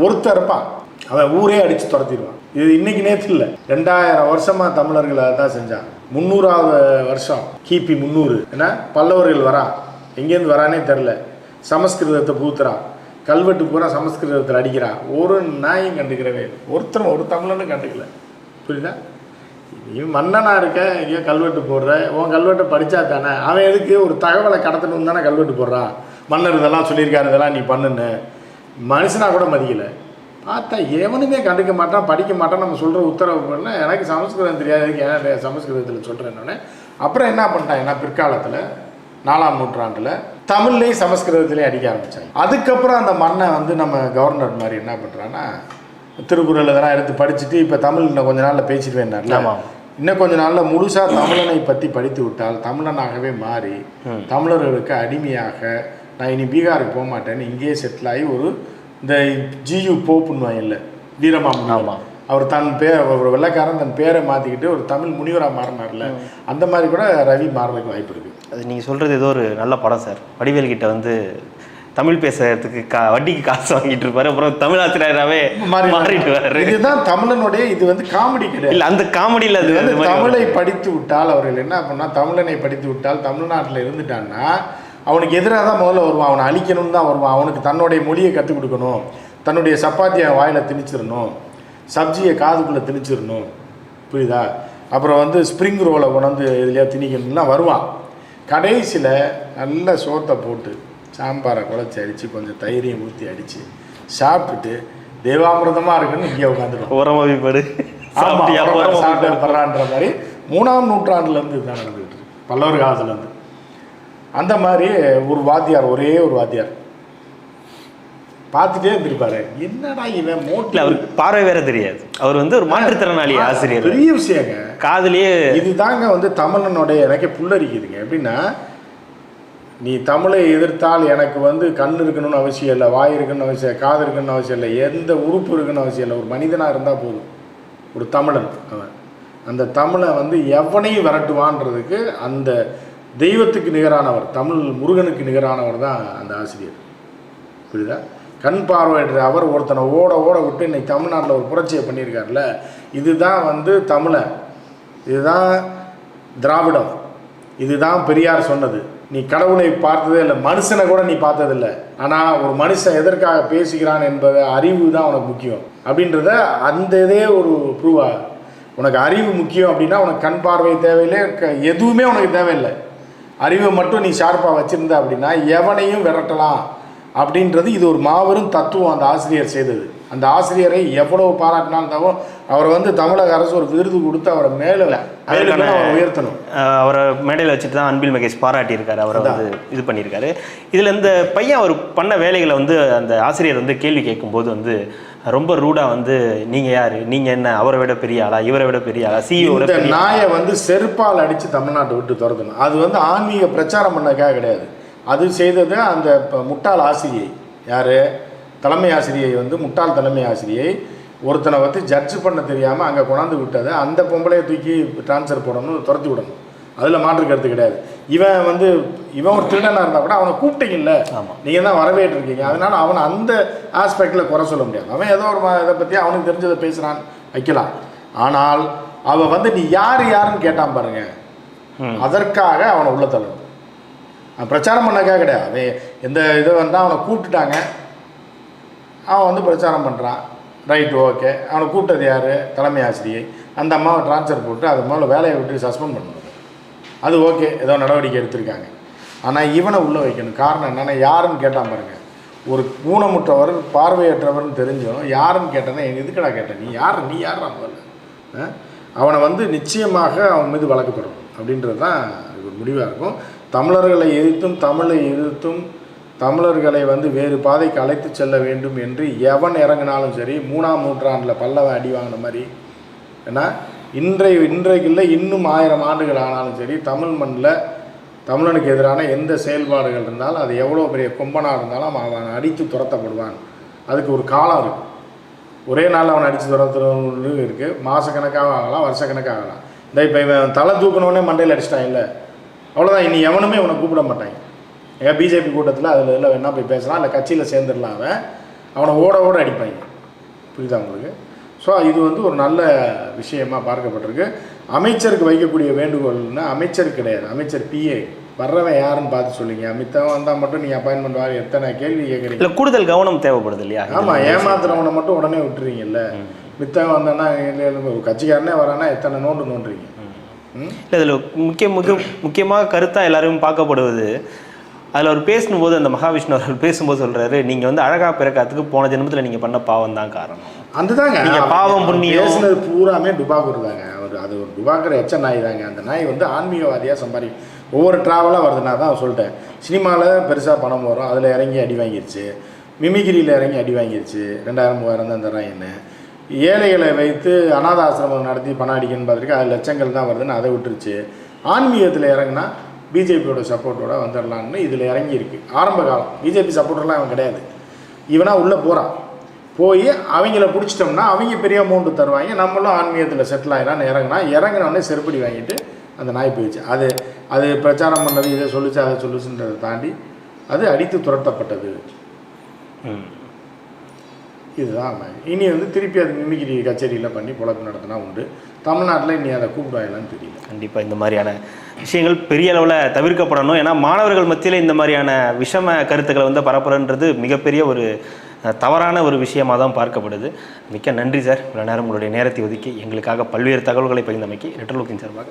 ஒருத்தர் இருப்பான். அவன் ஊரே அடித்து துரத்திடுவான். இது இன்னைக்கு நேற்று இல்லை. ரெண்டாயிரம் வருஷமாக தமிழர்கள் அதை தான் செஞ்சான் முந்நூறாவது வருஷம் கிபி முந்நூறு. ஏன்னா பல்லவர்கள் வரான் எங்கேருந்து வரானே தெரில சமஸ்கிருதத்தை பூத்துறான் கல்வெட்டு பூரா சமஸ்கிருதத்தில் அடிக்கிறான் ஒரு நாயும் கண்டுக்கிறவே ஒருத்தரும் ஒரு தமிழனும் கண்டுக்கல. புரியுதா? நீ மன்னனாக இருக்க எங்கேயோ கல்வெட்டு போடுற. உன் கல்வெட்டை படித்தா தானே. அவன் எதுக்கு ஒரு தகவலை கடத்தணும் தானே கல்வெட்டு போடுறான் மன்னர் இதெல்லாம் சொல்லியிருக்காரு இதெல்லாம் நீ பண்ணுன்னு. மனுஷனா கூட மதிக்கலை. பார்த்தா எவனுமே கண்டுக்க மாட்டான் படிக்க மாட்டான் நம்ம சொல்கிற உத்தரவு பண்ண எனக்கு சமஸ்கிருதம் தெரியாது இதுக்கு ஏன் சமஸ்கிருதத்தில் சொல்கிறேன்னொன்னே அப்புறம் என்ன பண்ணிட்டாங்கன்னா பிற்காலத்தில் நாலாம் நூற்றாண்டில் தமிழ்லேயும் சமஸ்கிருதத்திலையும் அடிக்க ஆரம்பித்தாங்க அதுக்கப்புறம் அந்த மண்ணை வந்து நம்ம கவர்னர் மாதிரி என்ன பண்ணுறான்னா திருக்குறள் இதெல்லாம் எடுத்து படிச்சுட்டு இப்போ தமிழ் இன்னும் கொஞ்ச நாளில் பேசிட்டு ஆமாம். இன்னும் கொஞ்ச நாளில் முழுசாக தமிழனை பற்றி படித்து விட்டால் தமிழனாகவே மாறி தமிழர்களுக்கு அடிமையாக நான் இனி பீகாருக்கு போக மாட்டேன்னு இங்கேயே செட்டில் ஆகி ஒரு இந்த ஜியு போப்புன்னு இல்லை வீரமாமுனிவர் ஆமாம். அவர் தன் பேர் ஒரு வெள்ளைக்காரன் தன் பேரை மாற்றிக்கிட்டு ஒரு தமிழ் முனிவராக மாறினார்ல. அந்த மாதிரி கூட ரவி மாறுறதுக்கு வாய்ப்பு இருக்குது அது நீங்கள் சொல்கிறது ஏதோ ஒரு நல்ல படம் சார். வடிவேல் கிட்ட வந்து தமிழ் பேசுறதுக்கு கா வட்டிக்கு காசு வாங்கிட்டு இருப்பாரு. அப்புறம் தமிழ் ஆசிரியராகவே மாறிட்டு வர்றாரு இதுதான் தமிழனுடைய இது வந்து காமெடி கிடையாது இல்ல அந்த காமெடியில் அது வந்து தமிழை படித்து விட்டால் அவர்கள் என்ன பண்ணா தமிழனை படித்து விட்டால் தமிழ்நாட்டில் இருந்துட்டான்னா அவனுக்கு எதிராக தான் முதல்ல வருவான். அவனை அழிக்கணும்னு தான் வருவான். அவனுக்கு தன்னுடைய மொழியை கற்றுக் கொடுக்கணும். தன்னுடைய சப்பாத்தியை வாயில் திணிச்சிடணும். சப்ஜியை காதுக்குள்ளே திணிச்சிடணும். புரியுதா? அப்புறம் வந்து ஸ்ப்ரிங் ரோலை கொண்டாந்து இதுலையா திணிக்கணும்லாம் வருவான். கடைசியில் நல்ல சோத்தை போட்டு சாம்பாரை குழச்சி அடித்து கொஞ்சம் தயிரையும் ஊற்றி அடித்து சாப்பிட்டுட்டு தேவாமிர்தமாக இருக்குன்னு இங்கே உட்காந்துருவான். உரமாவி படு ஆமா, சாப்பிட்டியா? அப்புறம் உரமாவி சாப்பிட்டு படு. படுறான்ற மாதிரி மூணாம் நூற்றாண்டுலேருந்து இதுதான் நடந்துகிட்டு இருக்கு. பல்லவர் காலத்துலேருந்து அந்த மாதிரி ஒரு வாத்தியார் ஒரே ஒரு வாத்தியார். பார்த்துட்டே இருந்திருப்பாரு. என்னடா இவன் மோட்டில் அவருக்கு பார்வை வேற தெரியாது. அவர் வந்து ஒரு மாற்றுத்திறனாளி ஆசிரியர். பெரிய விஷயங்க. காதுலயே இதுதாங்க வந்து தமிழனுடைய எனக்கே புல்லரிக்குதுங்க. எப்படின்னா நீ தமிழை எதிர்த்தால் எனக்கு வந்து கண் இருக்கணும்னு அவசியம் இல்லை வாய் இருக்கணும்னு அவசியம் இல்லை, காது இருக்கணும்னு அவசியம் இல்லை எந்த உறுப்பு இருக்கணும்னு அவசியம் இல்லை. ஒரு மனிதனாக இருந்தால் போதும். ஒரு தமிழன் அவன். அந்த தமிழை வந்து எவனையும் விரட்டுவான்றதுக்கு அந்த தெய்வத்துக்கு நிகரானவர் தமிழ் முருகனுக்கு நிகரானவர் தான் அந்த ஆசிரியர். புரியுதா? கண் பார்வையிடுற அவர் ஒருத்தனை ஓட ஓட விட்டு இன்னைக்கு தமிழ்நாட்டில் ஒரு புரட்சியை பண்ணியிருக்காருல்ல. இதுதான் வந்து தமிழை இதுதான் திராவிடம். இதுதான் பெரியார் சொன்னது. நீ கடவுளை பார்த்ததே இல்லை மனுஷனை கூட நீ பார்த்ததில்ல. ஆனால் ஒரு மனுஷன் எதற்காக பேசுகிறான் என்பதை அறிவு தான் உனக்கு முக்கியம். அப்படின்றத அந்த இதே ஒரு ப்ரூவாக உனக்கு அறிவு முக்கியம் அப்படின்னா உனக்கு கண் பார்வை தேவையில்லை க- எதுவுமே உனக்கு தேவையில்லை. அறிவை மட்டும் நீ ஷார்ப்பாக வச்சுருந்த அப்படின்னா எவனையும் விரட்டலாம். அப்படின்றது இது ஒரு மாபெரும் தத்துவம் அந்த ஆசிரியர் செய்தது. அந்த ஆசிரியரை எவ்வளவு பாராட்டினாலும் தவிர அவரை வந்து தமிழக அரசு ஒரு விருது கொடுத்து அவரை மேலே உயர்த்தணும். அவரை மேடையில் வச்சுட்டு தான் அன்பில் மகேஷ் பாராட்டியிருக்காரு. அவரை வந்து இது பண்ணியிருக்காரு. இதில் இந்த பையன் அவர் பண்ண வேலைகளை வந்து அந்த ஆசிரியர் வந்து கேள்வி கேட்கும்போது வந்து ரொம்ப ரூடாக வந்து நீங்கள் யார்? நீங்கள் என்ன? அவரை விட பெரிய ஆளா? இவரை விட பெரிய ஆளா? சிஇஓட நாயை வந்து செருப்பால் அடித்து தமிழ்நாட்டை விட்டு துரத்தணும். அது வந்து ஆன்மீக பிரச்சாரம் பண்ணக்காக கிடையாது. அது செய்தது அந்த முட்டாள் ஆசிரியை. யார்? தலைமை ஆசிரியை வந்து முட்டாள் தலைமை ஆசிரியை ஒருத்தனை வந்து ஜட்ஜ் பண்ண தெரியாமல் அங்கே கொண்டாந்து விட்டதை அந்த பொம்பளையை தூக்கி ட்ரான்ஸ்ஃபர் போடணும் துரத்தி விடணும். அதில் மாற்று கருத்து கிடையாது. இவன் வந்து இவன் ஒரு திருடனாக இருந்தால் கூட அவனை கூப்பிட்டீங்கல்ல. நீங்கள் தான் வரவேற்றிருக்கீங்க. அதனால அவனை அந்த ஆஸ்பெக்டில் குறை சொல்ல முடியாது. அவன் ஏதோ ஒரு இதை பற்றி அவனுக்கு தெரிஞ்சதை பேசுகிறான் வைக்கலாம். ஆனால் அவன் வந்து நீ யார் யாருன்னு கேட்டான் பாருங்க. அதற்காக அவனை உள்ள தள்ளணும். பிரச்சாரம் பண்ணக்காக கிடையாது. எந்த இதை வந்தால் அவனை கூப்பிட்டுட்டாங்க. அவன் வந்து பிரச்சாரம் பண்ணுறான் ரைட் ஓகே அவனை கூப்பிட்டது யார்? தலைமை ஆசிரியை. அந்த அம்மாவை ட்ரான்ஸ்ஃபர் போட்டு அது முதல்ல வேலையை விட்டு சஸ்பெண்ட் பண்ணணும் அது ஓகே ஏதோ நடவடிக்கை எடுத்திருக்காங்க. ஆனால் இவனை உள்ளே வைக்கணும். காரணம் என்னென்னா யாருன்னு கேட்டால் பாருங்க. ஒரு ஊனமுற்றவர் பார்வையற்றவர்னு தெரிஞ்சும் யாருன்னு கேட்டேன்னா எதுக்குடா கேட்டேன் நீ யார்? நீ யார் முதல்ல? ஆ? அவனை வந்து நிச்சயமாக அவன் மீது வழக்கப்படும். அப்படின்றது தான் ஒரு முடிவாக இருக்கும். தமிழர்களை எதிர்த்தும் தமிழை எதிர்த்தும் தமிழர்களை வந்து வேறு பாதைக்கு அழைத்து செல்ல வேண்டும் என்று எவன் இறங்கினாலும் சரி மூணாம் நூற்றாண்டில் பல்லவன் அடி வாங்கின மாதிரி ஏன்னா இன்றைய இன்றைக்கு இல்லை இன்னும் ஆயிரம் ஆண்டுகள் ஆனாலும் சரி தமிழ் மண்ணில் தமிழனுக்கு எதிரான எந்த செயல்பாடுகள் இருந்தாலும் அது எவ்வளோ பெரிய கொம்பனாக இருந்தாலும் அவன் அடித்து துரத்தப்படுவான். அதுக்கு ஒரு காலம் இருக்குது ஒரே நாள் அவனை அடித்து துரத்துறது இருக்குது மாதக்கணக்காக ஆகலாம் வருஷக்கணக்காக ஆகலாம். இந்த இப்போ இவன் தலை தூக்கணுன்னே மண்டையில் அடிச்சிட்டான் இல்லை? அவ்வளோதான் இனி எவனுமே இவனை கூப்பிட மாட்டாங்க ஏன் பிஜேபி கூட்டத்தில் அதில் இல்லை வேணா போய் பேசலாம். இல்லை கட்சியில் சேர்ந்துடலாம் அவன். அவனை ஓட ஓட அடிப்பாங்க. புரியுதா உங்களுக்கு? ஸோ இது வந்து ஒரு நல்ல விஷயமா பார்க்கப்பட்டிருக்கு. அமைச்சருக்கு வைக்கக்கூடிய வேண்டுகோள்னா அமைச்சர் கிடையாது. அமைச்சர் பிஏ வர்றவன் யாருன்னு பார்த்து சொல்லுங்க. மித்தவன் வந்தால் மட்டும் நீங்கள் அப்பாயின்மெண்ட் வாங்க. எத்தனை கேள்வி கேட்குறீங்க இல்ல கூடுதல் கவனம் தேவைப்படுது இல்லையா? ஆமாம் ஏமாத்துறவனை மட்டும் உடனே விட்டுறீங்கல்ல. மித்தவன் வந்தானா ஒரு கட்சிக்காரனே வரானா எத்தனை நோண்டு நோண்டுறீங்க? இல்லை இதில் முக்கிய முக்கிய முக்கியமாக கருத்தாக எல்லாரும் பார்க்கப்படுவது அதில் அவர் பேசும்போது அந்த மகாவிஷ்ணு அவர்கள் பேசும்போது சொல்றாரு நீங்க வந்து அழகா பிறக்காத்துக்கு போன ஜென்மத்தில் நீங்க பண்ண பாவம் தான் காரணம். அதுதாங்க. நீங்க அவர் பாவம் புண்ணியம். பேசுனது பூராமே டுபாக்கூர் தாங்க அவர் அது ஒரு டுபாக்கர் எச்ச நாய் தாங்க. அந்த நாய் வந்து ஆன்மீகவாதியாக சம்பாதி ஒவ்வொரு ட்ராவலாக வருதுன்னா தான் சொல்லிட்டேன். சினிமாவில் பெருசாக பணம் வரும். அதில் இறங்கி அடி வாங்கிருச்சு. மிமிகிரியில் இறங்கி அடி வாங்கிருச்சு. ரெண்டாயிரம் மூவாயிரம் தான் தரான் என்ன. ஏழைகளை வைத்து அனாத ஆசிரமம் நடத்தி பணம் அடிக்கணும்னு பார்த்துருக்கு அது லட்சங்கள் தான் வருதுன்னு அதை விட்டுருச்சு. ஆன்மீகத்தில் இறங்குனா பிஜேபியோட சப்போர்ட்டோட வந்துடலான்னு இதில் இறங்கி இருக்கு ஆரம்ப காலம். பிஜேபி சப்போர்ட்டர்லாம் அவன் கிடையாது. இவனா உள்ளே போகிறான் போய் அவங்கள பிடிச்சிட்டோம்னா அவங்க பெரிய அமௌண்ட்டு தருவாங்க. நம்மளும் ஆன்மீகத்தில் செட்டில் ஆகிடான்னு இறங்குனா இறங்கினோடனே செருப்படி வாங்கிட்டு அந்த நாய் போயிடுச்சு. அது அது பிரச்சாரம் பண்ணது இதை சொல்லுச்சு அதை சொல்லுச்சுன்றதை தாண்டி அது அடித்து துரத்தப்பட்டது. ம். இதுதான். இனி வந்து திருப்பி அது மிமிகிரி கச்சேரியில் பண்ணி பொழப்பு நடத்தினா உண்டு. தமிழ்நாட்டில் இனி அதை கூப்பிடுவாங்களான்னு தெரியல. கண்டிப்பாக இந்த மாதிரியான விஷயங்கள் பெரிய அளவில் தவிர்க்கப்படணும். ஏன்னா மாணவர்கள் மத்தியில் இந்த மாதிரியான விஷம கருத்துக்களை வந்து பரப்புறன்றது மிகப்பெரிய ஒரு தவறான ஒரு விஷயமாக தான் பார்க்கப்படுது. மிக்க நன்றி சார். இவ்வளோ நேரம் உங்களுடைய நேரத்தை ஒதுக்கி எங்களுக்காக பல்வேறு தகவல்களை பகிர்ந்தமைக்கு ரெட்டலோக்கின் சார்பாக